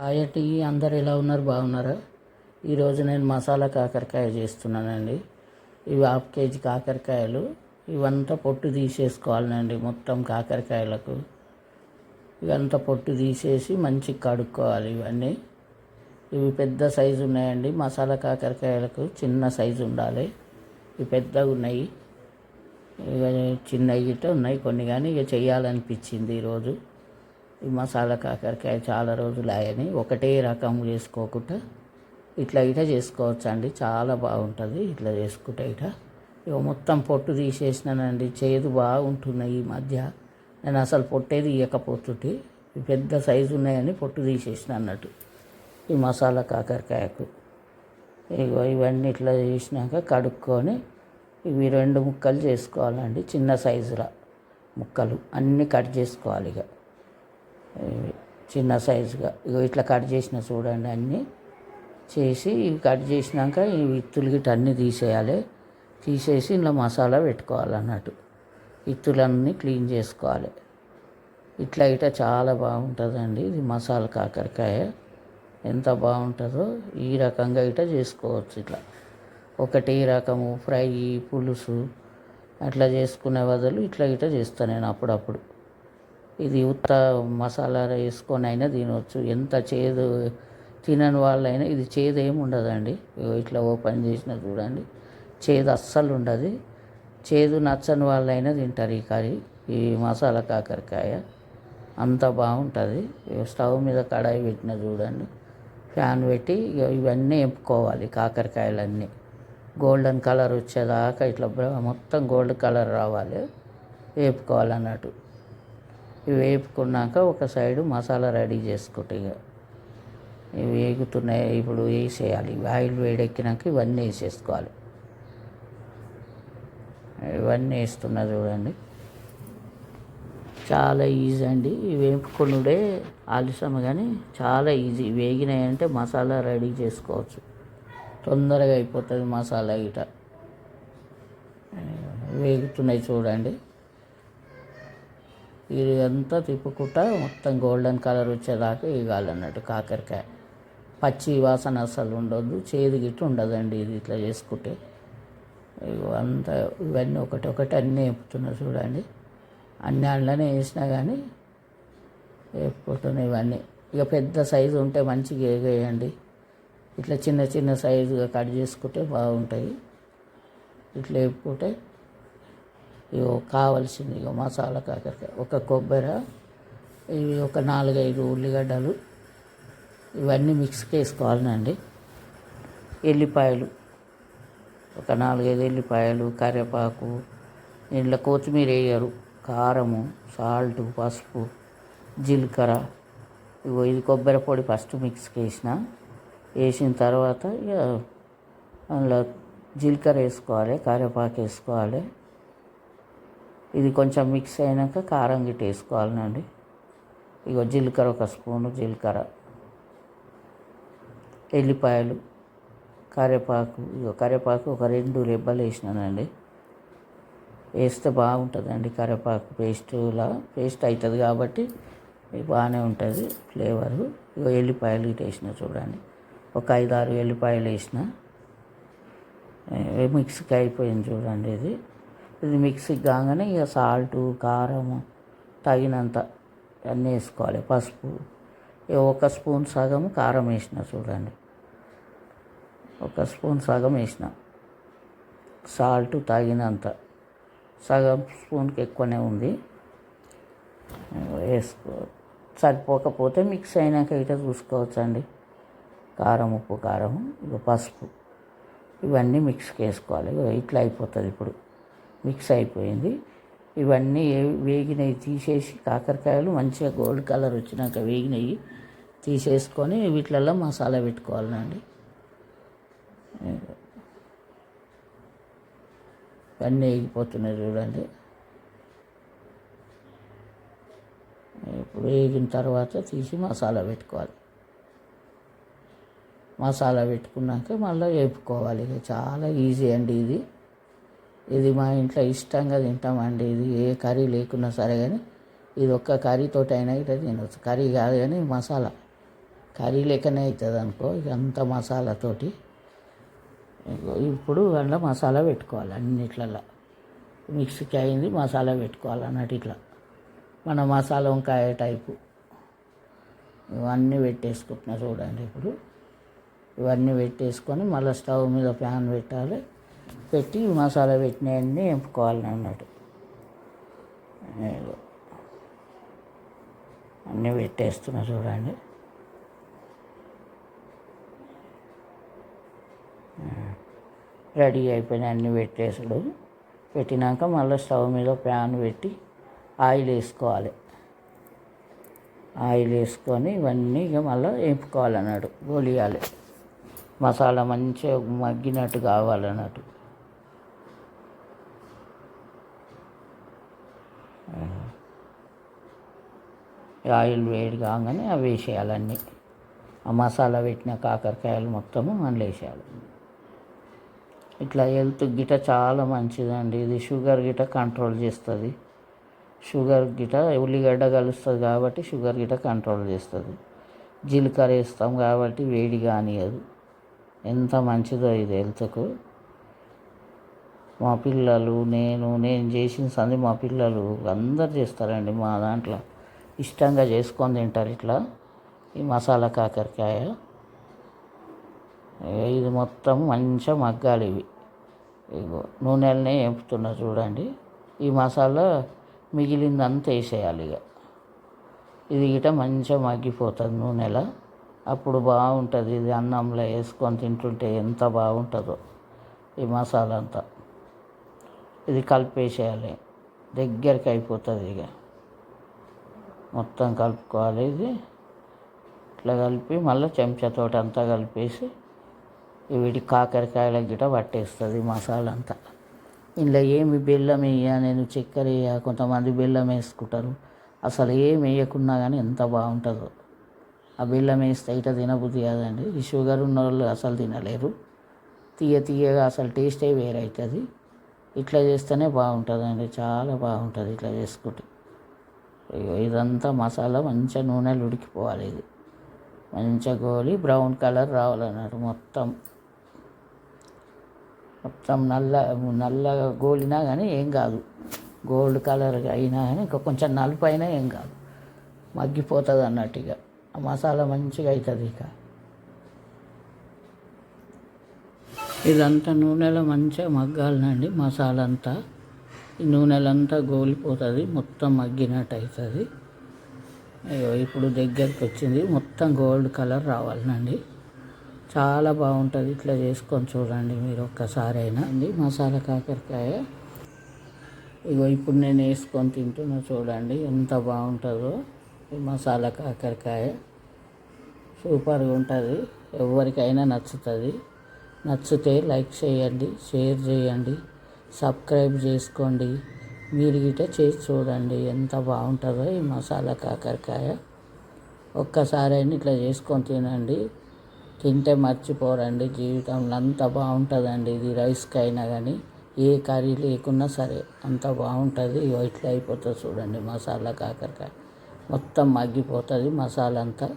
హాయటి అందరు ఎలా ఉన్నారు? బాగున్నారా? ఈరోజు నేను మసాలా కాకరకాయ చేస్తున్నానండి. ఇవి హాఫ్ కేజీ కాకరకాయలు. ఇవంతా పొట్టు తీసేసుకోవాలండి మొత్తం కాకరకాయలకు. ఇవంతా పొట్టు తీసేసి మంచిగా కడుక్కోవాలి ఇవన్నీ. ఇవి పెద్ద సైజు ఉన్నాయండి. మసాలా కాకరకాయలకు చిన్న సైజు ఉండాలి. ఇవి పెద్దగా ఉన్నాయి. ఇక చిన్న ఇట ఉన్నాయి కొన్ని కానీ ఇక చేయాలనిపించింది ఈరోజు. ఈ మసాలా కాకరకాయ చాలా రోజులు ఆయని ఒకటే రకం చేసుకోకుండా ఇట్లా ఇట చేసుకోవచ్చు అండి చాలా బాగుంటుంది ఇట్లా చేసుకుంటే ఇట. ఇక మొత్తం పొట్టు తీసేసినానండి. చేదు బాగుంటున్నాయి ఈ మధ్య. నేను అసలు పొట్టే తీయకపోతుంటే. పెద్ద సైజు ఉన్నాయని పొట్టు తీసేసిన అన్నట్టు. ఈ మసాలా కాకరకాయకు. ఇగో ఇవన్నీ ఇట్లా చేసినాక కడుక్కొని ఇవి రెండు ముక్కలు చేసుకోవాలండి. చిన్న సైజుల ముక్కలు. అన్నీ కట్ చేసుకోవాలి ఇక చిన్న సైజుగా. ఇగో ఇట్లా కట్ చేసిన చూడండి అన్నీ. చేసి ఇవి కట్ చేసినాక ఈ విత్తులు గిట్ట అన్నీ తీసేయాలి. తీసేసి ఇంట్లో మసాలా పెట్టుకోవాలన్నట్టు. విత్తులన్నీ క్లీన్ చేసుకోవాలి. ఇట్లా ఇట చాలా బాగుంటుందండి ఇది మసాలా కాకరకాయ. ఎంత బాగుంటుందో ఈ రకంగా ఇట చేసుకోవచ్చు ఇట్లా. ఒకటి రకము ఫ్రై పులుసు అట్లా చేసుకునే బదులు ఇట్లా ఇట చేస్తాను నేను అప్పుడప్పుడు. ఇది ఉత్త మసాలా వేసుకొని అయినా తినవచ్చు ఎంత చేదు తినని వాళ్ళైనా ఇది చేదు ఏమి ఉండదండి. ఇగో ఇట్లా ఓపెన్ చేసిన చూడండి. చేదు అస్సలు ఉండదు. చేదు నచ్చని వాళ్ళైనా తింటారు ఈ కర్రీ ఈ మసాలా కాకరకాయ. అంత బాగుంటుంది. ఇగో స్టవ్ మీద కడాయి పెట్టిన చూడండి. ఫ్యాన్ పెట్టి ఇవన్నీ ఎంపుకోవాలి కాకరకాయలన్నీ. గోల్డెన్ కలర్ వచ్చేదాకా ఇట్లా మొత్తం గోల్డ్ కలర్ రావాలి. వేపుకోవాలన్నట్టు ఇవి వేపుకున్నాక ఒక సైడు మసాలా రెడీ చేసుకుంటే ఇక ఇవి వేగుతున్నాయి ఇప్పుడు వేసేయాలి. ఆయిల్ వేడెక్కినాక ఇవన్నీ వేసేసుకోవాలి. ఇవన్నీ వేస్తున్నా చూడండి. చాలా ఈజీ అండి. ఇవి ఆలస్యం కానీ చాలా ఈజీ. వేగినాయంటే మసాలా రెడీ చేసుకోవచ్చు. తొందరగా అయిపోతుంది మసాలా ఇట వేగుతున్నాయి చూడండి. ఇది అంతా తిప్పుకుంటా మొత్తం గోల్డెన్ కలర్ వచ్చేదాకా వేగాలన్నట్టు కాకరకాయ. పచ్చి వాసన అసలు ఉండొద్దు చేదు గిట్టు ఉండదండి ఇది ఇట్లా చేసుకుంటే. ఇగో అంతా ఇవన్నీ ఒకటి ఒకటి అన్నీ వేపుతున్నా చూడండి. అన్ని అందులోనే వేసినా కానీ వేపుకుంటున్నాయి ఇవన్నీ. ఇక పెద్ద సైజు ఉంటే మంచిగా వేగేయండి. ఇట్లా చిన్న చిన్న సైజుగా కట్ చేసుకుంటే బాగుంటాయి. ఇట్లా వేపుకుంటే ఇగో కావలసింది ఇక మసాలా కాకరకాయ. ఒక కొబ్బరి ఇవి ఒక నాలుగైదు ఉల్లిగడ్డలు ఇవన్నీ మిక్స్కి వేసుకోవాలండి ఎల్లిపాయలు ఒక నాలుగైదు ఎల్లిపాయలు కరివేపాకు ఇంట్లో కొత్తిమీర వేయరు కారము సాల్ట్ పసుపు జీలకర్ర. ఇగో ఇది కొబ్బరి పొడి ఫస్ట్ మిక్స్కి వేసిన వేసిన తర్వాత ఇక అందులో జీలకర్ర వేసుకోవాలి కరివేపాకు వేసుకోవాలి. ఇది కొంచెం మిక్స్ అయినాక కారం గిట్ట వేసుకోవాలనండి. ఇగో జీలకర్ర ఒక స్పూను జీలకర్ర. ఎల్లిపాయలు కరివేపాకు ఇగో కరివేపాకు ఒక రెండు రెబ్బలు వేసినానండి. వేస్తే బాగుంటుందండి కరివేపాకు పేస్టులా పేస్ట్ అవుతుంది కాబట్టి బాగానే ఉంటుంది ఫ్లేవరు. ఇగో ఎల్లిపాయలు ఇటు వేసిన చూడండి. ఒక ఐదు ఆరు ఎల్లిపాయలు వేసిన. మిక్స్కి అయిపోయింది చూడండి ఇది. ఇది మిక్సీకి కాగానే ఇక సాల్టు కారం తగినంత అన్నీ వేసుకోవాలి. పసుపు ఒక స్పూన్ సగం కారం వేసిన చూడండి. ఒక స్పూన్ సగం వేసిన. సాల్ట్ తగినంత. సగం స్పూన్కి ఎక్కువనే ఉంది. వేసుకో. సరిపోకపోతే మిక్స్ అయినాక ఇట చూసుకోవచ్చండి. కారం ఉప్పు కారం ఇక పసుపు. ఇవన్నీ మిక్స్కి వేసుకోవాలి. ఇట్లా అయిపోతుంది ఇప్పుడు. మిక్స్ అయిపోయింది ఇవన్నీ వేగినవి తీసేసి కాకరకాయలు మంచిగా గోల్డ్ కలర్ వచ్చినాక వేగినవి తీసేసుకొని వీటిలలో మసాలా పెట్టుకోవాలండి. ఇవన్నీ వేగిపోతున్నాయి చూడండి. ఇప్పుడు వేగిన తర్వాత తీసి మసాలా పెట్టుకోవాలి. మసాలా పెట్టుకున్నాక మళ్ళీ వేపుకోవాలి. ఇక చాలా ఈజీ అండి ఇది. ఇది మా ఇంట్లో ఇష్టంగా తింటామండి. ఇది ఏ కర్రీ లేకున్నా సరే కానీ ఇది ఒక్క కర్రీతో అయినా ఇట్లా తినవచ్చు కర్రీ కాదు కానీ మసాలా. కర్రీ లేకనే అవుతుంది అనుకో ఇక అంత మసాలాతోటి ఇప్పుడు అందులో మసాలా పెట్టుకోవాలి అన్నిట్లలో మిక్సీకి అయింది మసాలా పెట్టుకోవాలి అన్నట్టు ఇట్లా. మన మసాలా వంకాయ టైపు. ఇవన్నీ పెట్టేసుకుంటున్నా చూడండి ఇప్పుడు. ఇవన్నీ పెట్టేసుకొని మళ్ళీ స్టవ్ మీద ప్యాన్ పెట్టాలి. పెట్టి మసాలా పెట్టినవన్నీ ఎంపుకోవాలి అన్నట్టు. అన్నీ పెట్టేస్తున్నా చూడండి. రెడీ అయిపోయినాయి అన్నీ పెట్టేసాడు. పెట్టినాక మళ్ళీ స్టవ్ మీద ప్యాన్ పెట్టి ఆయిల్ వేసుకోవాలి. ఆయిల్ వేసుకొని ఇవన్నీ ఇక మళ్ళీ వేపుకోవాలన్నాడు గోలియాలి మసాలా మంచిగా మగ్గినట్టు కావాలన్నట్టు ఆయిల్ వేడి కాగానే అవి వేసేయాలన్నీ ఆ మసాలా పెట్టిన కాకరకాయలు మొత్తము అందులో వేసేయాలి ఇట్లా హెల్త్ గిట చాలా మంచిదండి. ఇది షుగర్ గిట కంట్రోల్ చేస్తుంది. షుగర్ గిట ఉల్లిగడ్డ కలుస్తుంది కాబట్టి షుగర్ గిట కంట్రోల్ చేస్తుంది. జీలకర్ర వేస్తాం కాబట్టి వేడి కానియదు. ఎంత మంచిదో ఇది హెల్త్కు. మా పిల్లలు నేను నేను చేసిన సంది మా పిల్లలు అందరు చేస్తారండి మా దాంట్లో. ఇష్టంగా చేసుకొని తింటారు ఇట్లా. ఈ మసాలా కాకరకాయ. ఇది మొత్తం మంచిగా మగ్గాలి ఇవి. ఇగో నూనెలనే వేపుతున్నా చూడండి. ఈ మసాలా మిగిలిందంతా వేసేయాలి ఇక ఇది గిట మంచిగా మగ్గిపోతుంది నూనెలో. అప్పుడు బాగుంటుంది. ఇది అన్నంలో వేసుకొని తింటుంటే ఎంత బాగుంటుందో ఈ మసాలా అంతా ఇది కలిపేసేయాలి. దగ్గరికి అయిపోతుంది ఇక. మొత్తం కలుపుకోవాలి ఇది. ఇట్లా కలిపి మళ్ళీ చెంచాతోటి అంతా కలిపేసి వీటి కాకరకాయల గిట పట్టేస్తుంది మసాలా అంతా. ఇందులో ఏమి బెల్లం వేయ నేను చక్కెర వేయ కొంతమంది బెల్లం వేసుకుంటారు. అసలు ఏం వేయకున్నా కానీ ఎంత బాగుంటుందో. ఆ బెల్లం వేస్తే ఇట తినబుద్ధి కాదండి. ఈ షుగర్ ఉన్న వాళ్ళు అసలు తినలేరు. తీయ తీయగా అసలు టేస్టే వేరే అవుతుంది ఇట్లా చేస్తేనే బాగుంటుందండి. చాలా బాగుంటుంది ఇట్లా చేసుకుంటే. ఇదంతా మసాలా మంచిగా నూనెలు ఉడికిపోవాలి ఇది. మంచిగా గోలి బ్రౌన్ కలర్ రావాలన్నట్టు మొత్తం. మొత్తం నల్ల నల్లగా గోలినా కానీ ఏం కాదు. గోల్డ్ కలర్ అయినా కానీ ఇంకా కొంచెం నలుపు అయినా ఏం కాదు. మగ్గిపోతుంది అన్నట్టు ఇక. ఆ మసాలా మంచిగా అవుతుంది ఇక. ఇదంతా నూనెలో మంచిగా మగ్గాలండి మసాలా అంతా ఈ నూనెలంతా గోలిపోతుంది మొత్తం మగ్గినట్టు అవుతుంది అయ్యో ఇప్పుడు దగ్గరికి వచ్చింది మొత్తం గోల్డ్ కలర్ రావాలండి చాలా బాగుంటుంది ఇట్లా చేసుకొని చూడండి మీరు ఒక్కసారి అయినా అండి మసాలా కాకరకాయ. ఇగో ఇప్పుడు నేను వేసుకొని తింటున్నా చూడండి ఎంత బాగుంటుందో ఈ మసాలా కాకరకాయ. సూపర్గా ఉంటుంది ఎవరికైనా నచ్చుతుంది. నచ్చితే లైక్ చేయండి షేర్ చేయండి సబ్స్క్రైబ్ చేసుకోండి. మీరు గిట చేసి చూడండి ఎంత బాగుంటుందో ఈ మసాలా కాకరకాయ. ఒక్కసారైనా ఇట్లా చేసుకొని తినండి. తింటే మర్చిపోరండి జీవితంలో. అంత బాగుంటుందండి ఇది రైస్కి అయినా కానీ ఏ కర్రీ లేకున్నా సరే అంత బాగుంటుంది. ఇగో ఇట్లా అయిపోతుంది చూడండి మసాలా కాకరకాయ. మొత్తం మగ్గిపోతుంది మసాలా అంతా